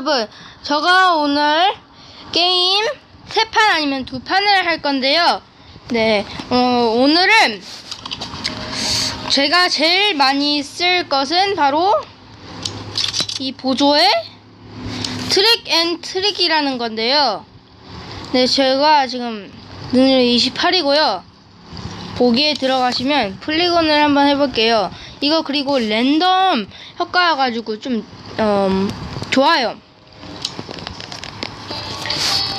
여러분, 제가 오늘 게임 세 판 아니면 두 판을 할 건데요. 네, 어, 오늘은 제가 제일 많이 쓸 것은 바로 이 보조의 트릭 앤 트릭이라는 건데요. 네, 제가 지금 능률이 28이고요. 보기에 들어가시면 플리건을 한번 해볼게요. 이거 그리고 랜덤 효과여가지고 좀 음, 좋아요.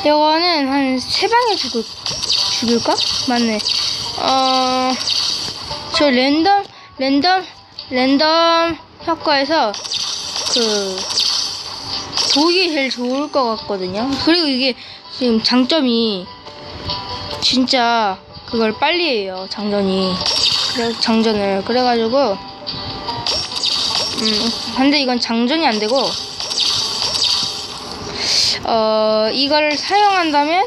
이거는 한 세 방에 죽을 죽일까? 맞네. 어, 저 랜덤 랜덤 랜덤 효과에서 그 보기 제일 좋을 것 같거든요. 그리고 이게 지금 장점이 진짜 그걸 빨리 해요 장전이 그래 장전을 그래가지고 음 근데 이건 장전이 안 되고 어 이걸 사용한다면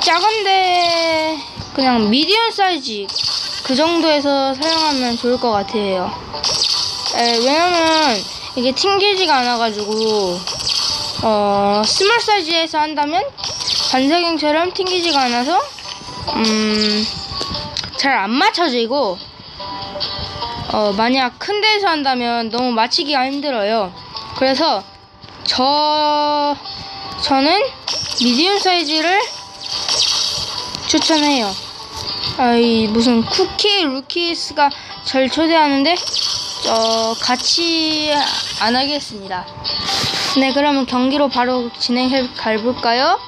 작은데 그냥 미디엄 사이즈 그 정도에서 사용하면 좋을 것 같아요 에, 왜냐면 이게 튕기지가 않아가지고 어 스몰 사이즈에서 한다면 반사경처럼 튕기지가 않아서 음, 잘 안 맞춰지고, 어, 만약 큰 데서 한다면 너무 맞히기가 힘들어요. 그래서, 저, 저는 미디움 사이즈를 추천해요. 아이, 무슨 쿠키 루키스가 절 초대하는데, 어, 같이 안 하겠습니다. 네, 그러면 경기로 바로 진행해 가볼까요?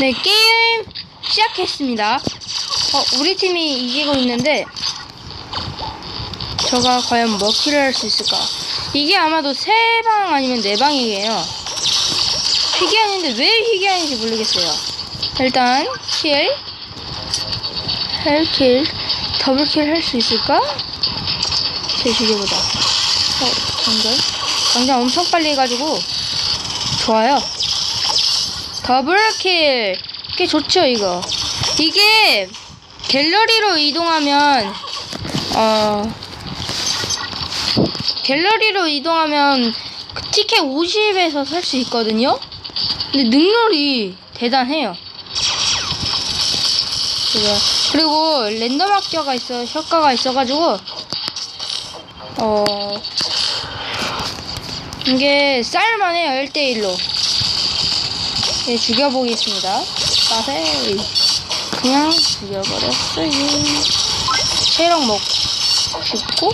네, 게임 시작했습니다. 어, 우리 팀이 이기고 있는데, 저가 과연 몇 킬을 할 수 있을까? 이게 아마도 세 방 아니면 네 방이에요. 희귀한인데 왜 희귀한인지 모르겠어요. 일단, 킬. 헬킬. 더블킬 할 수 있을까? 제 죽여보자. 어, 장전. 장전 엄청 빨리 해가지고, 좋아요. 더블킬 꽤 좋죠 이거 이게 갤러리로 이동하면 어 갤러리로 이동하면 그 티켓 50에서 살 수 있거든요 근데 능률이 대단해요? 그리고 랜덤 학교가 있어 효과가 있어가지고 어 이게 쌀만 해요 1대1로 예, 죽여보겠습니다. 빠세 그냥 죽여버렸어요. 체력 먹고 죽고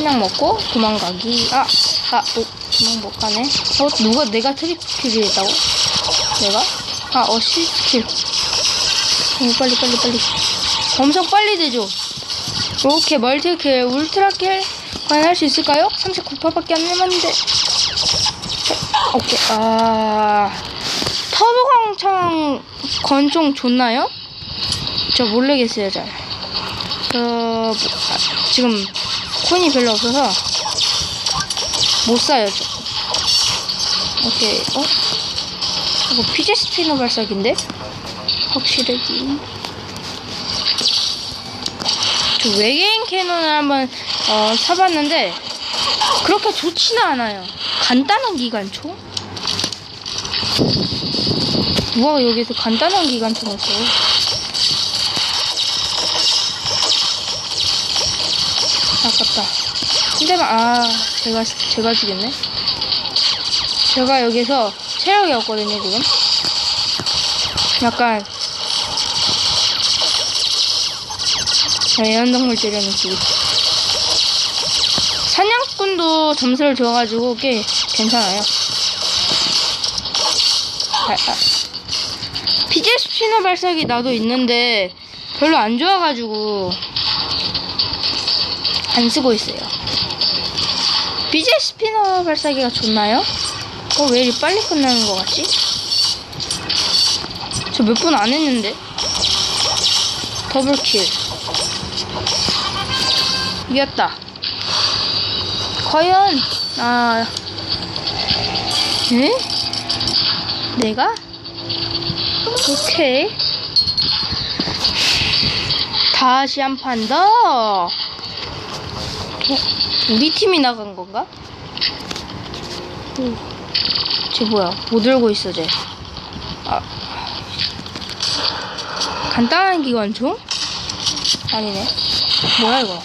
그냥 먹고 도망가기. 아, 아, 오, 도망 못 가네. 어, 누가 내가 트리플을 했다고? 내가? 아, 어 시스킬. 오, 빨리, 빨리, 빨리. 엄청 빨리 되죠? 이렇게 멀티킬, 울트라킬 과연 할 수 있을까요? 39%밖에 안 남았는데. 오케이. 아 터보 광창 권총 좋나요? 저 모르겠어요 잘. 저 뭐, 아, 지금 코인이 별로 없어서 못 사요 저. 오케이. 어? 이거 피제 스피너 발사기인데? 확실하기. 저 외계인 캐논을 한번 어, 사봤는데 그렇게 좋지는 않아요. 간단한 기관총? 누가 여기서 간단한 기관총을 써? 근데만 아 제가 제가 죽였네. 제가 여기서 체력이 없거든요 지금. 약간 애완동물 때려는 기 사냥꾼도 점수를 줘가지고 꽤 괜찮아요. 아, 아. 피제 스피너 발사기 나도 있는데 별로 안 좋아가지고 안 쓰고 있어요. 피제 스피너 발사기가 좋나요? 어, 왜 이리 빨리 끝나는 것 같지? 저 몇 분 안 했는데? 더블킬. 이겼다. 과연 아 에? 내가? 오케이 다시 한 판 더. 어, 우리 팀이 나간 건가? 오, 쟤 뭐야? 뭐 들고 있어, 쟤? 아. 간단한 기관총? 아니네. 뭐야, 이거?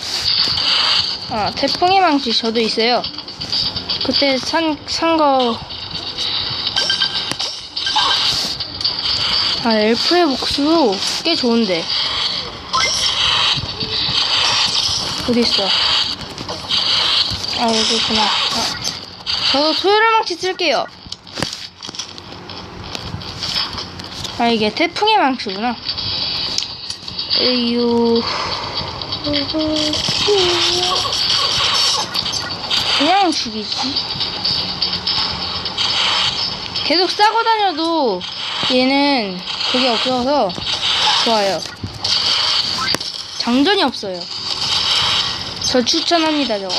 아, 태풍의 망치 저도 있어요. 그때 산, 산 거. 아, 엘프의 복수 꽤 좋은데. 어딨어? 아, 여기 있구나. 아, 저도 소요를 망치 쓸게요. 아, 이게 태풍의 망치구나. 에휴. 그냥 죽이지. 계속 싸고 다녀도 얘는 그게 없어서 좋아요. 장전이 없어요. 저 추천합니다, 저거.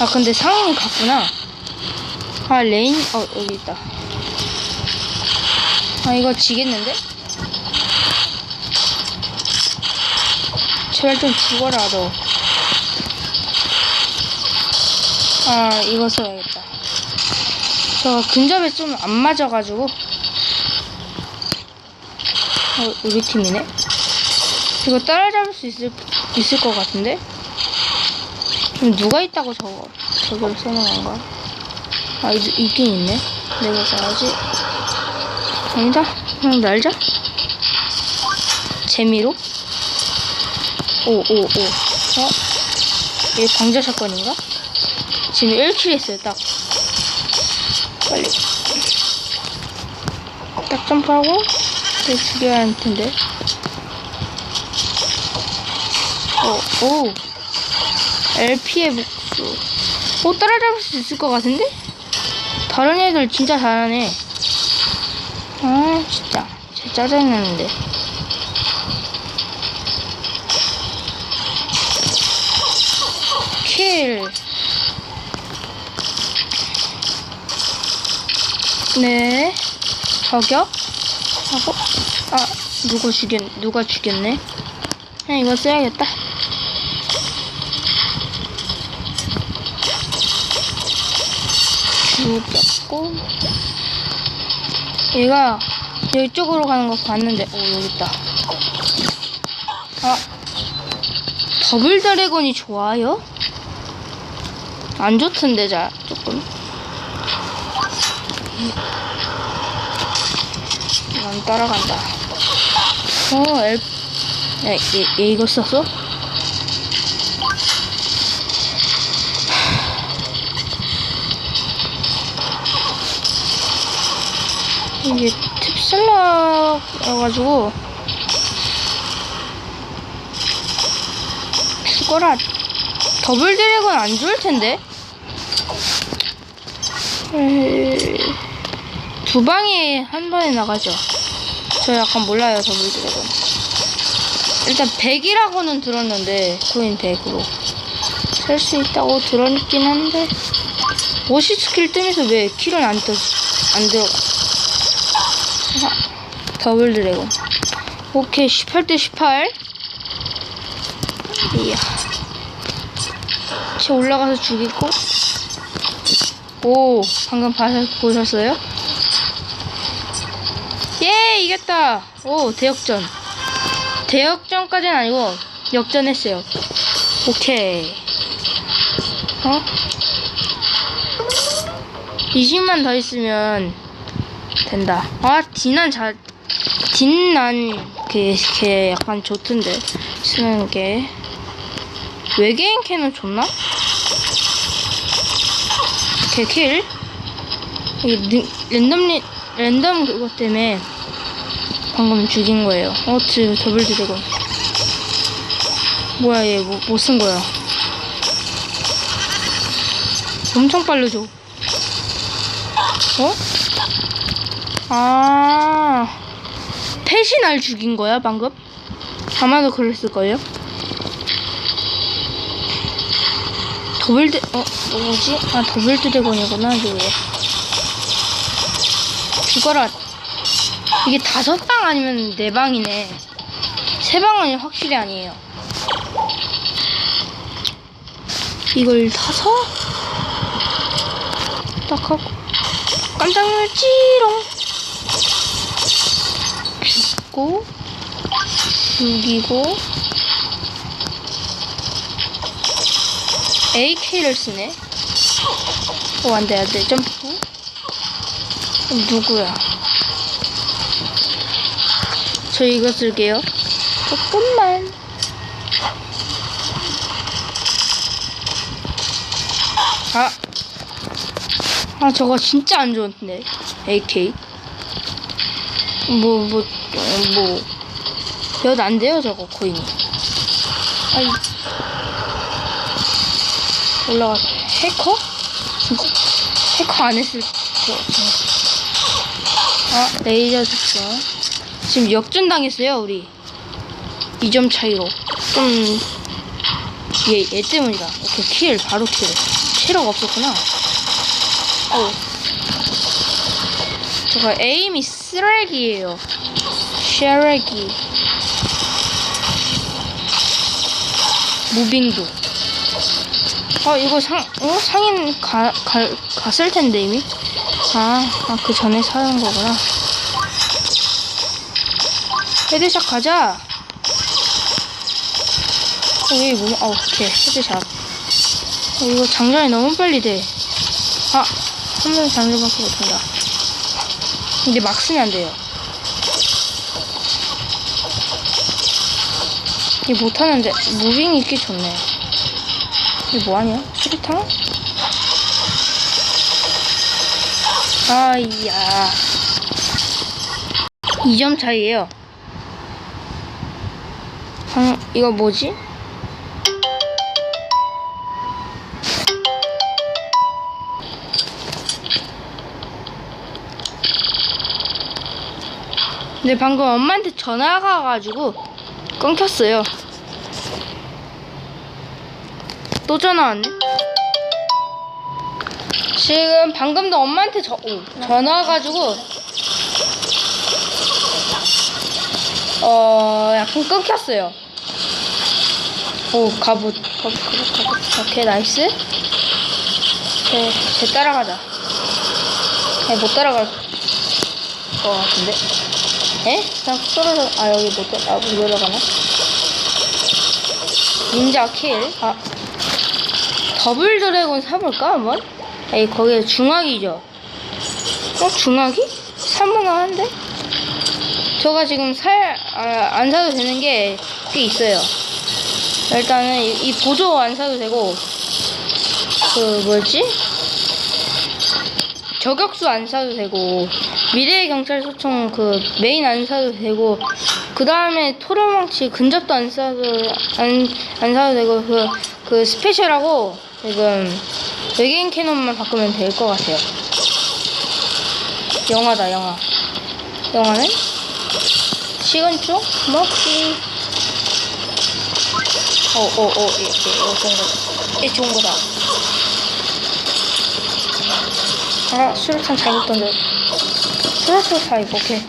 아, 근데 상인이 갔구나. 아, 레인, 어, 여기 있다. 아, 이거 지겠는데? 제발 좀 죽어라, 너. 아, 이거 써야겠다. 저 근접에 좀 안 맞아가지고. 어, 우리 팀이네? 이거 따라잡을 수 있을, 있을 것 같은데? 그럼 누가 있다고 저거, 저걸 써놓은 건가? 아, 있, 있긴 있네. 내가 써야지. 아니다. 그냥 날자. 재미로? 오, 오, 오. 어? 이게 광자 사건인가? 지금 1킬 했어요, 딱. 빨리. 딱 점프하고, 또 죽여야 할 텐데. 오, 오. LP의 복수. 오, 따라잡을 수 있을 것 같은데? 다른 애들 진짜 잘하네. 아, 진짜. 진짜 짜증나는데. 킬. 네. 저격. 하고. 아, 누가 죽였, 누가 죽였네? 그냥 이거 써야겠다. 죽였고. 얘가 이쪽으로 가는 거 봤는데, 오, 여기 있다. 아. 더블 드래곤이 좋아요? 안 좋던데, 자, 조금. 난 따라간다. 어, 엘, 야, 얘, 얘 이거 썼어? 이게 탭셀러여가지고 죽어라. 더블 드래곤 안 좋을 텐데. 두 방에 한 번에 나가죠. 저 약간 몰라요 더블 드래곤. 일단 100이라고는 들었는데 코인 100으로. 살 수 있다고 들었긴 한데. 50 스킬 뜨면서 왜 킬은 안 떠, 안 들어가? 아, 더블 드래곤. 오케이 18대 18 이야. 쟤 올라가서 죽이고. 오 방금 봐, 보셨어요? 예 이겼다. 오 대역전. 대역전까지는 아니고 역전했어요. 오케이. 어? 20만 더 있으면 된다. 아, 디난 잘, 딘난, 걔, 걔 약간 좋던데. 쓰는 게. 외계인 캐는 좋나? 걔 킬? 능- 랜덤, 랜덤 그것 때문에 방금 죽인 거예요. 어, 드, 더블 드래곤. 뭐야, 얘, 뭐, 뭐 쓴 거야? 엄청 빠르죠? 어? 아, 펫이 날 죽인 거야, 방금? 아마도 그랬을걸요? 더블 드, 어, 뭐지? 아, 더블 드래곤이구나, 이게 왜. 죽어라. 이게 다섯 방 아니면 네 방이네. 세 방은 확실히 아니에요. 이걸 사서 딱 하고 깜짝 놀지롱 죽고 죽이고 AK를 쓰네 오 안돼 안돼 점프 그럼 누구야 저 이거 쓸게요 조금만 아. 아, 저거 진짜 안 좋은데. AK. 뭐, 뭐, 어, 뭐. 몇 안 돼요, 저거, 코인이. 아이. 올라가. 해커? 진짜. 해커 안 했을 거. 아, 레이저 특성. 지금 역전당했어요, 우리. 2점 차이로. 좀, 얘, 얘 때문이다. 오케이, 킬, 바로 킬. 체력 없었구나. 어우. 제가 에임이 쓰레기예요. 쓰레기. 무빙도. 아, 이거 상, 어? 상인 가, 가, 갔을 텐데, 이미? 아, 아, 그 전에 사는 거구나. 헤드샷 가자! 어, 왜, 뭐, 아, 오케이. 헤드샷. 어, 이거 장전이 너무 빨리 돼. 아, 한 번 장전밖에 못한다. 근데 막 쓰면 안 돼요. 이 못하는데, 무빙이 꽤 좋네. 이게 뭐하냐? 수리탕? 아이야. 2점 차이에요. 방, 이거 뭐지? 근데 방금 엄마한테 전화가 가가지고 끊겼어요. 또 전화 왔네. 지금 방금도 엄마한테 저, 오, 전화 와가지고 어 약간 끊겼어요. 오 갑옷 갑옷 갑옷 갑옷 오케이 나이스. 오케이 쟤 따라가자. 아니 못 따라갈 것 같은데. 에? 그냥 떨어져. 아, 여기 못, 따- 아, 못 올라가나? 닌자 킬. 아. 더블 드래곤 사볼까, 한번? 에이, 거기 중학이죠? 어, 중학이? 살만한데? 저가 지금 살, 아, 안 사도 되는 게 꽤 있어요. 일단은 이, 이 보조 안 사도 되고, 그, 뭐였지? 저격수 안 사도 되고 미래의 경찰서총 그 메인 안 사도 되고 그 다음에 토르망치 근접도 안 사도 안, 안 사도 되고 그, 그 스페셜하고 지금 외계인 캐논만 바꾸면 될 것 같아요. 영화다 영화. 영화는? 시건쪽 먹기. 어어어 예, 예, 이거 좋은 거다. 예 좋은 거다 아, 수류탄 잘못 던져. 수류탄 사이버, 오케이.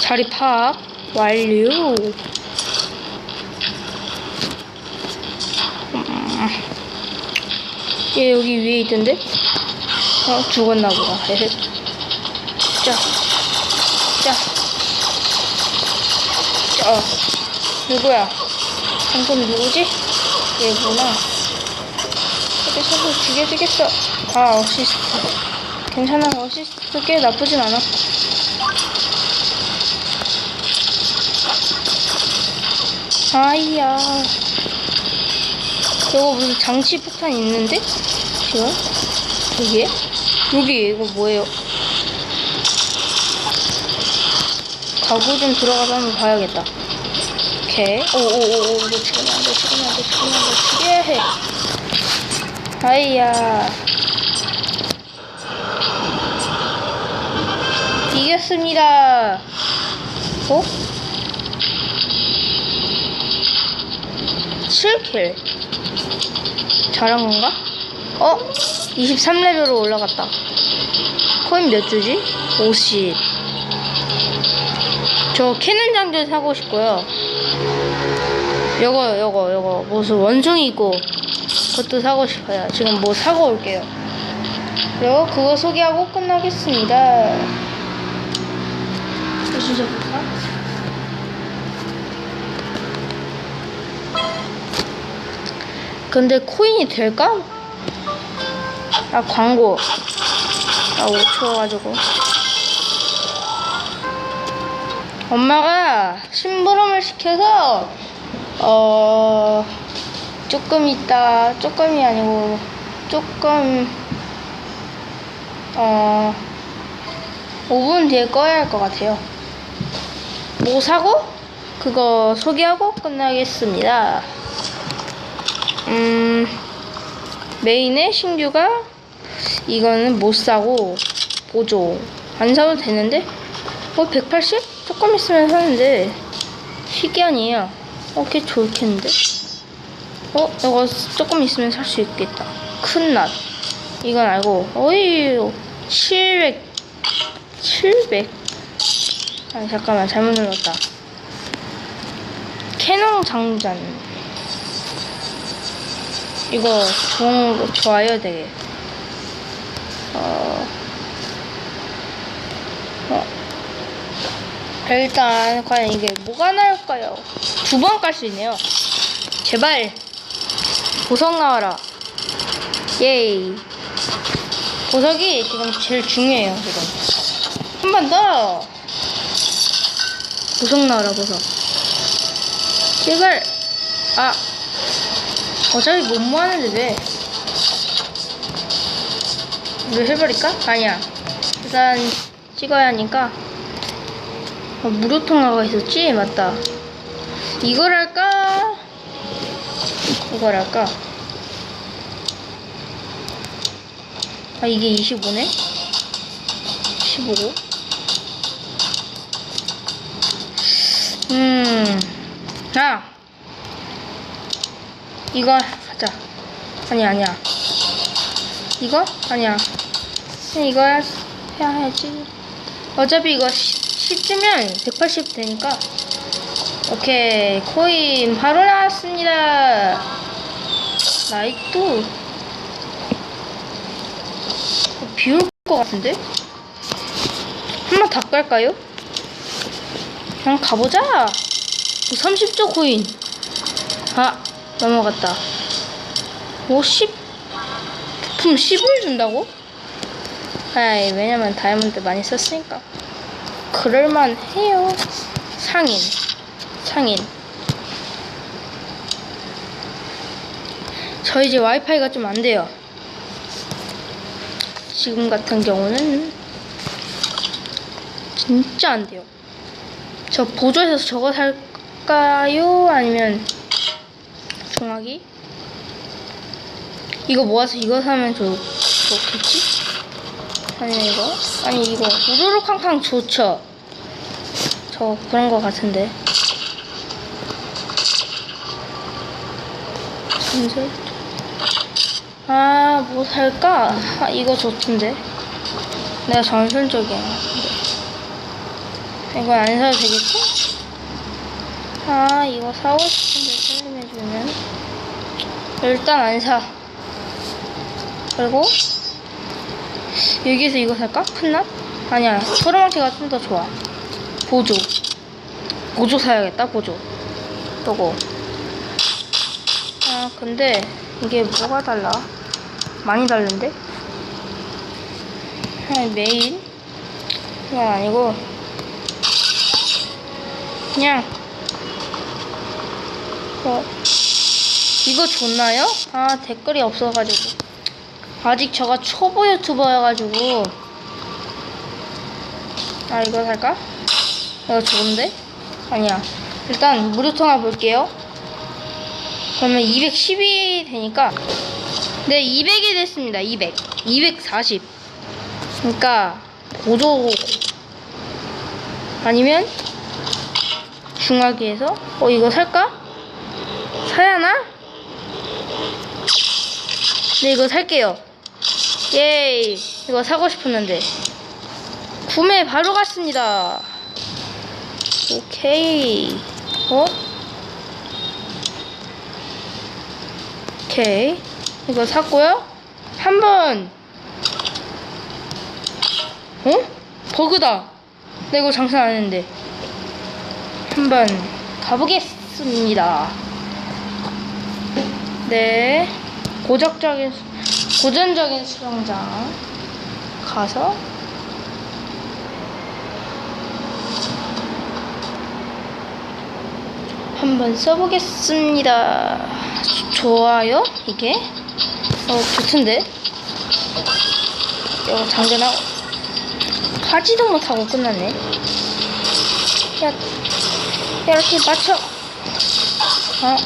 자리 파악 완료. 음. 얘 여기 위에 있던데? 어, 죽었나 보다. 헤헤. 자. 자. 자. 어. 누구야? 방금 누구지? 얘구나. 어디서 죽여주겠어. 아, 어시스트. 괜찮아, 어시스트 꽤 나쁘진 않아. 아이야. 이거 무슨 장치 폭탄 있는데? 지금? 여기에? 여기, 이거 뭐예요? 가구 좀 들어가서 한번 봐야겠다. 오케이. 오오오오, 너 죽으면 안 돼, 죽으면 안 돼, 죽으면 안 돼, 죽여야 해. 아이야. 이겼습니다. 어? 7킬. 잘한 건가? 어? 23레벨로 올라갔다. 코인 몇 주지? 50. 저 캐논 장전 사고 싶고요. 요거, 요거, 요거. 무슨 원숭이 있고, 그것도 사고 싶어요. 지금 뭐 사고 올게요. 그리고 그거 소개하고 끝나겠습니다. 시작할까? 근데 코인이 될까? 아 광고 아 5초 가지고 엄마가 심부름을 시켜서 어 조금 있다 조금이 아니고 조금 어 5분 뒤에 꺼야 할 것 같아요. 뭐 사고? 그거 소개하고 끝나겠습니다. 음 메인의 신규가 이거는 못 사고 보조. 안 사도 되는데? 어 180? 조금 있으면 사는데. 희귀한이에요. 어걔 좋겠는데 어? 이거 조금 있으면 살 수 있겠다. 큰 낫. 이건 알고. 어이 700 700 아니 잠깐만 잘못 눌렀다. 캐논 장전. 이거 좋은 거 좋아요 되게. 어, 어. 일단 과연 이게 뭐가 나올까요? 두 번 깔 수 있네요. 제발 보석 나와라. 예이. 보석이 지금 제일 중요해요 지금. 한 번 더. 보석 나와라 보석. 제발. 아. 어차피 못 모았는데 왜? 이거 해버릴까? 아니야. 일단 찍어야 하니까. 어, 무료 통화가 있었지? 맞다. 이걸 할까? 할까? 아, 이게 25네? 15고? 음. 아! 이거 하자. 아니, 아니야. 이거? 아니야. 이거 할- 해야 해야지. 어차피 이거 10 주면 180 되니까. 오케이. 코인 바로 나왔습니다. 라이트. 어, 비올 것 같은데? 한번 더 깔까요? 그냥 가보자. 30조 코인. 아, 넘어갔다. 50? 부품 10을 준다고? 아이, 왜냐면 다이아몬드 많이 썼으니까. 그럴만 해요. 상인. 상인. 저희 집 와이파이가 좀 안 돼요. 지금 같은 경우는 진짜 안 돼요. 저 보조해서 저거 살까요? 아니면 종아기? 이거 모아서 이거 사면 좋, 좋겠지? 아니면 이거? 아니 이거 우르르 쾅쾅 좋죠? 저 그런 거 같은데 전설 아 뭐 살까? 아 이거 좋던데 내가 전설적이야 이거 안 사도 되겠지? 아 이거 사고 싶은데 살림해주면 일단 안 사. 그리고 여기서 이거 살까? 큰낫? 아니야. 소라망티가 좀 더 좋아. 보조. 보조 사야겠다. 보조. 요거. 아 근데 이게 뭐가 달라? 많이 다른데? 아니 메인? 그건 아니고 그냥 어. 이거 좋나요? 아 댓글이 없어가지고 아직 저가 초보 유튜버여가지고 아 이거 살까? 이거 좋은데? 아니야 일단 무료 통화 볼게요 그러면 210이 되니까 네 200이 됐습니다 200 240 그러니까 보조 아니면 중화기에서 어 이거 살까? 사야 하나? 네 이거 살게요. 예이 이거 사고 싶었는데. 구매 바로 갔습니다. 오케이. 어? 오케이 이거 샀고요. 한번 어? 버그다. 나 이거 장사 안 했는데. 한번 가보겠습니다. 네. 고적적인 고전적인 수영장 가서 한번 써보겠습니다. 좋아요? 이게? 어, 좋던데? 이거 장전하고 가지도 못하고 끝났네. 야, 이렇게 맞춰. 아,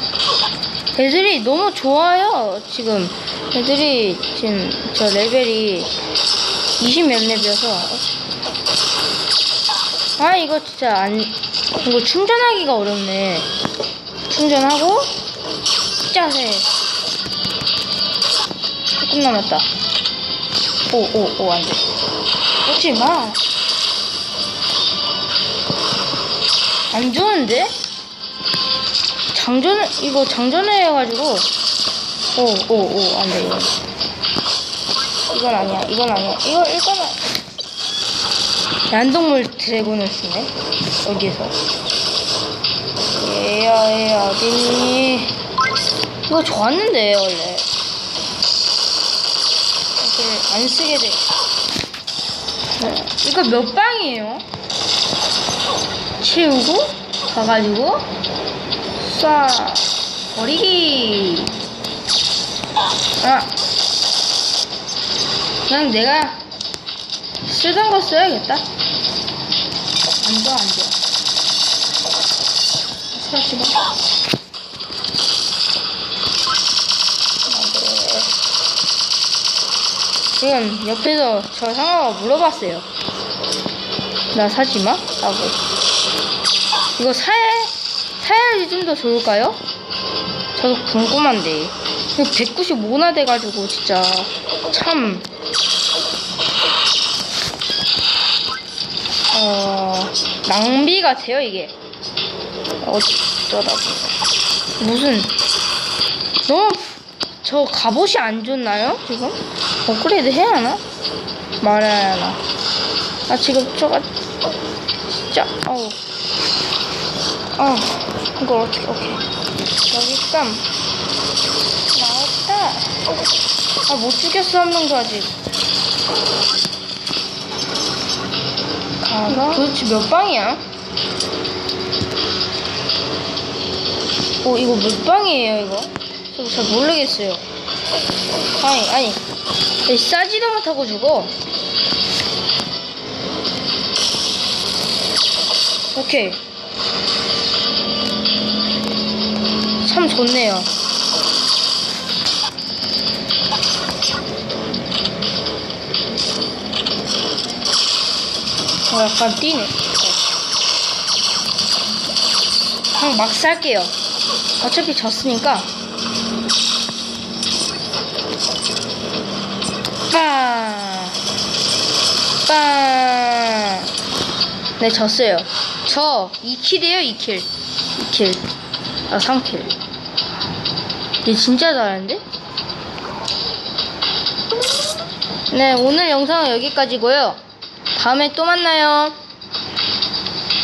애들이 너무 좋아요. 지금 애들이 지금 저 레벨이 20 몇 렙이어서 아 이거 진짜 안 이거 충전하기가 어렵네. 충전하고 짜세 조금 남았다. 오 오 오 안 돼. 오지 마. 안 좋은데? 장전 이거 장전을 해가지고 오 오 오 안 돼 이거 이건 아니야 이건 아니야 이거 이거는 야동물 드래곤을 쓰네 여기서 얘야 얘 어디니 이거 좋았는데 원래 이거를 안 쓰게 돼. 네. 이거 몇 방이에요? 채우고 가가지고 쏴. 버리기. 아. 그냥 내가 쓰던 거 써야겠다. 안 좋아 안 좋아 봐 지금 옆에서 저 상아가 물어봤어요 나 사지 마? 라고 이거 사야, 사야지 좀 더 좋을까요? 저도 궁금한데. 195나 돼가지고, 진짜, 참, 어, 낭비 같아요, 이게. 어쩌다 보니까. 무슨, 너무, 저 갑옷이 안 좋나요, 지금? 업그레이드 해야 하나? 말해야 하나? 아, 지금 저가, 진짜, 어우. 아, 이걸 어떻게, 오케이. 여기 쌈. 나왔다. 아, 못 죽였어, 한 명도 아직. 가가? 도대체 몇 방이야? 오, 이거 몇 방이에요, 이거? 저도 잘 모르겠어요. 아니, 아니. 왜 싸지도 못하고 죽어? 오케이. 참 좋네요. 어, 약간 뛰네. 그냥 막 살게요. 어차피 졌으니까. 네, 졌어요. 저 2킬이에요, 2킬. 2킬. 아, 3킬. 얘 진짜 잘하는데? 네, 오늘 영상은 여기까지고요. 다음에 또 만나요.